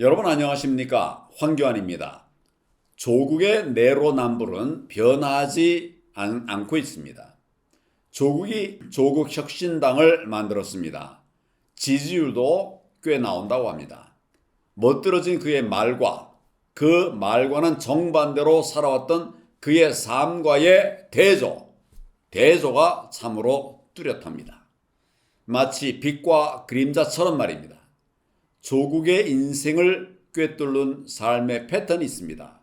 여러분 안녕하십니까? 황교안입니다. 조국의 내로남불은 변하지 않, 않고 있습니다. 조국이 조국 혁신당을 만들었습니다. 지지율도 꽤 나온다고 합니다. 멋들어진 그의 말과 그 말과는 정반대로 살아왔던 그의 삶과의 대조, 대조가 참으로 뚜렷합니다. 마치 빛과 그림자처럼 말입니다. 조국의 인생을 꿰뚫는 삶의 패턴이 있습니다.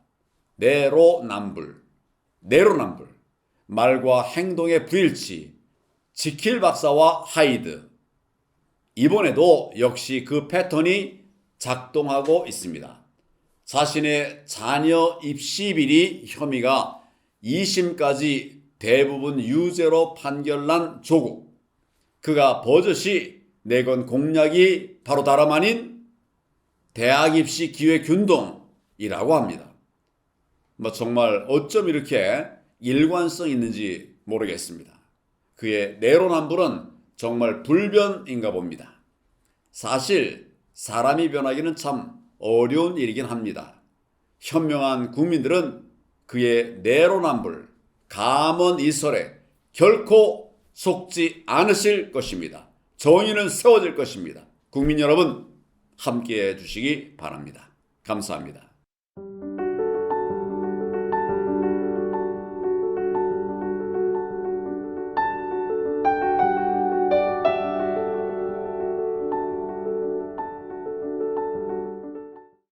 내로남불, 내로남불, 말과 행동의 불일치, 지킬 박사와 하이드. 이번에도 역시 그 패턴이 작동하고 있습니다. 자신의 자녀 입시 비리 혐의가 2심까지 대부분 유죄로 판결난 조국. 그가 버젓이 내건 공약이 바로 다름 아닌 대학 입시 기회 균동이라고 합니다. 뭐 정말 어쩜 이렇게 일관성 있는지 모르겠습니다. 그의 내로남불은 정말 불변인가 봅니다. 사실 사람이 변하기는 참 어려운 일이긴 합니다. 현명한 국민들은 그의 내로남불, 감언 이설에 결코 속지 않으실 것입니다. 정의는 세워질 것입니다. 국민 여러분 함께 해 주시기 바랍니다. 감사합니다.